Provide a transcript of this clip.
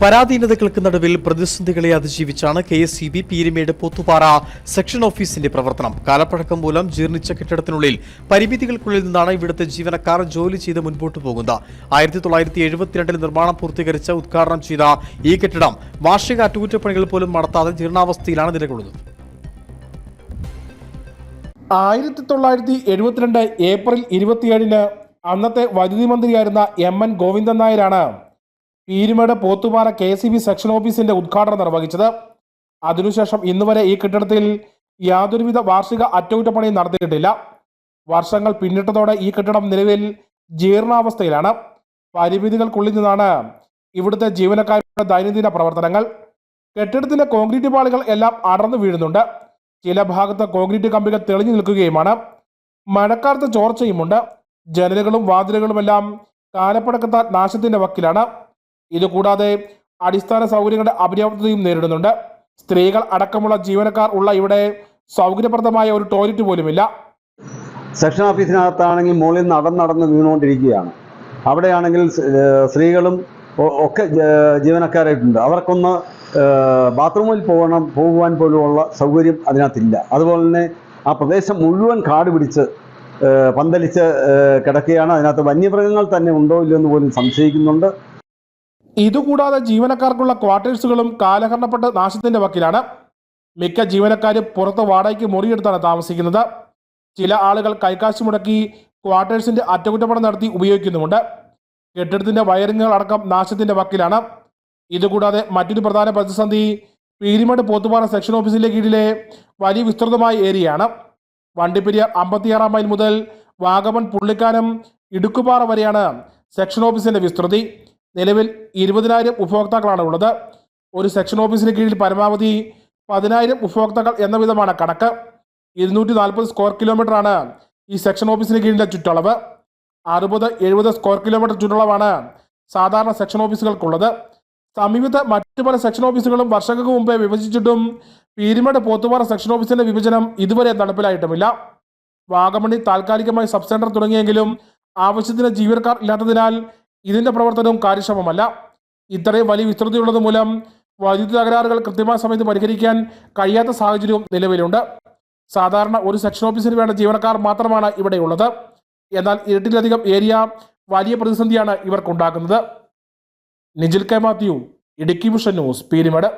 പരാധീനതകൾക്ക് നടുവിൽ പ്രതിസന്ധികളെ അതിജീവിച്ചാണ് K S E B Peerimedu Pothupara section ഓഫീസിന്റെ പ്രവർത്തനം. കാലപ്പഴക്കം മൂലം ജീർണിച്ച കെട്ടിടത്തിനുള്ളിൽ പരിമിതികൾക്കുള്ളിൽ നിന്നാണ് ഇവിടുത്തെ ജീവനക്കാർ ജോലി ചെയ്ത് മുൻപോട്ട് പോകുന്നത്. ആയിരത്തി തൊള്ളായിരത്തി എഴുപത്തിരണ്ടിൽ നിർമ്മാണം പൂർത്തീകരിച്ച് ഉദ്ഘാടനം ചെയ്ത ഈ കെട്ടിടം വാർഷിക അറ്റകുറ്റപ്പണികൾ പോലും നടത്താതെ ജീർണാവസ്ഥയിലാണ് നിലകൊള്ളുന്നത്. ആയിരത്തി തൊള്ളായിരത്തി എഴുപത്തിരണ്ട് ഏപ്രിൽ ഇരുപത്തിയേഴിന് അന്നത്തെ വൈദ്യുതി മന്ത്രിയായിരുന്ന എം എൻ ഗോവിന്ദൻ നായരാണ് Peerumedu Pothupara K C B section ഓഫീസിന്റെ ഉദ്ഘാടനം നിർവഹിച്ചത്. അതിനുശേഷം ഇന്നുവരെ ഈ കെട്ടിടത്തിൽ യാതൊരുവിധ വാർഷിക അറ്റകുറ്റപ്പണിയും നടത്തിയിട്ടില്ല വർഷങ്ങൾ പിന്നിട്ടതോടെ ഈ കെട്ടിടം നിലവിൽ ജീർണാവസ്ഥയിലാണ്. പരിമിതികൾക്കുള്ളിൽ നിന്നാണ് ഇവിടുത്തെ ജീവനക്കാരുടെ ദൈനംദിന പ്രവർത്തനങ്ങൾ. കെട്ടിടത്തിന്റെ കോൺക്രീറ്റ് പാളികൾ എല്ലാം അടർന്നു വീഴുന്നുണ്ട്. ചില ഭാഗത്ത് കോൺക്രീറ്റ് കമ്പികൾ തെളിഞ്ഞു നിൽക്കുകയുമാണ്. മഴക്കാലത്ത് ചോർച്ചയുമുണ്ട്. ജനലുകളും വാതിലുകളുമെല്ലാം കാലപ്പഴക്കത്താൽ നാശത്തിന്റെ വക്കിലാണ്. ഇതുകൂടാതെ അടിസ്ഥാന സൗകര്യങ്ങളുടെ അപര്യാപ്തതയും നേരിടുന്നുണ്ട്. സ്ത്രീകൾ അടക്കമുള്ള ജീവനക്കാർ ഉള്ള ഇവിടെ സൗകര്യപ്രദമായ ഒരു ടോയ്ലറ്റ് പോലുമില്ല. സെക്ഷൻ ഓഫീസിനകത്താണെങ്കിൽ മുകളിൽ നടന്ന് നടന്ന് വീണുകൊണ്ടിരിക്കുകയാണ്. അവിടെയാണെങ്കിൽ സ്ത്രീകളും ഒക്കെ ജീവനക്കാരായിട്ടുണ്ട്. അവർക്കൊന്ന് ബാത്റൂമിൽ പോകണം പോകുവാൻ പോലുമുള്ള സൗകര്യം അതിനകത്തില്ല. അതുപോലെ തന്നെ ആ പ്രദേശം മുഴുവൻ കാട് പിടിച്ച് പന്തലിച്ച് കിടക്കുകയാണ്. അതിനകത്ത് വന്യമൃഗങ്ങൾ തന്നെ ഉണ്ടോ ഇല്ലയോ എന്ന് പോലും സംശയിക്കുന്നുണ്ട്. ഇതുകൂടാതെ ജീവനക്കാർക്കുള്ള ക്വാർട്ടേഴ്സുകളും കാലഹരണപ്പെട്ട നാശത്തിന്റെ വക്കിലാണ്. മിക്ക ജീവനക്കാരും പുറത്ത് വാടകയ്ക്ക് മുറിയെടുത്താണ് താമസിക്കുന്നത്. ചില ആളുകൾ കൈക്കാശ് മുടക്കി ക്വാർട്ടേഴ്സിന്റെ അറ്റകുറ്റപ്പണി നടത്തി ഉപയോഗിക്കുന്നുമുണ്ട്. കെട്ടിടത്തിന്റെ വയറിങ്ങുകൾ അടക്കം നാശത്തിന്റെ വക്കിലാണ്. ഇതുകൂടാതെ മറ്റൊരു പ്രധാന പ്രതിസന്ധി പീരിമേട് പോത്തുപാറ സെക്ഷൻ ഓഫീസിന്റെ കീഴിലെ വലിയ വിസ്തൃതമായ ഏരിയയാണ്. വണ്ടിപ്പെരിയാർ അമ്പത്തിയാറാം മൈൽ മുതൽ വാഗമൺ പുള്ളിക്കാനം ഇടുക്കുപാറ വരെയാണ് സെക്ഷൻ ഓഫീസിന്റെ വിസ്തൃതി. നിലവിൽ ഇരുപതിനായിരം ഉപഭോക്താക്കളാണ് ഉള്ളത്. ഒരു സെക്ഷൻ ഓഫീസിന് കീഴിൽ പരമാവധി പതിനായിരം ഉപഭോക്താക്കൾ എന്ന വിധമാണ് കണക്ക്. ഇരുന്നൂറ്റി നാൽപ്പത് സ്ക്വയർ കിലോമീറ്റർ ആണ് ഈ സെക്ഷൻ ഓഫീസിന് കീഴിലെ ചുറ്റളവ്. അറുപത് എഴുപത് സ്ക്വയർ കിലോമീറ്റർ ചുറ്റളവാണ് സാധാരണ സെക്ഷൻ ഓഫീസുകൾക്കുള്ളത്. സമീപത്ത് മറ്റു പല സെക്ഷൻ ഓഫീസുകളും വർഷങ്ങൾക്ക് മുമ്പേ വിഭജിച്ചിട്ടും പീരുമേട് പോത്തുപാറ സെക്ഷൻ ഓഫീസിന്റെ വിഭജനം ഇതുവരെ നടപ്പിലായിട്ടുമില്ല. വാഗമണി താൽക്കാലികമായി സബ് സെന്റർ തുടങ്ങിയെങ്കിലും ആവശ്യത്തിന് ജീവനക്കാർ ഇല്ലാത്തതിനാൽ ഇതിന്റെ പ്രവർത്തനവും കാര്യക്ഷമമല്ല. ഇത്രയും വലിയ വിസ്തൃതിയുള്ളത് മൂലം വൈദ്യുതി തകരാറുകൾ കൃത്യമായ സമയത്ത് പരിഹരിക്കാൻ കഴിയാത്ത സാഹചര്യവും നിലവിലുണ്ട്. സാധാരണ ഒരു സെക്ഷൻ ഓഫീസിന് വേണ്ട ജീവനക്കാർ മാത്രമാണ് ഇവിടെയുള്ളത്. എന്നാൽ ഇരട്ടിലധികം ഏരിയ വലിയ പ്രതിസന്ധിയാണ് ഇവർക്കുണ്ടാക്കുന്നത് Nijil K Mathew Idukki mission news Peerimedu.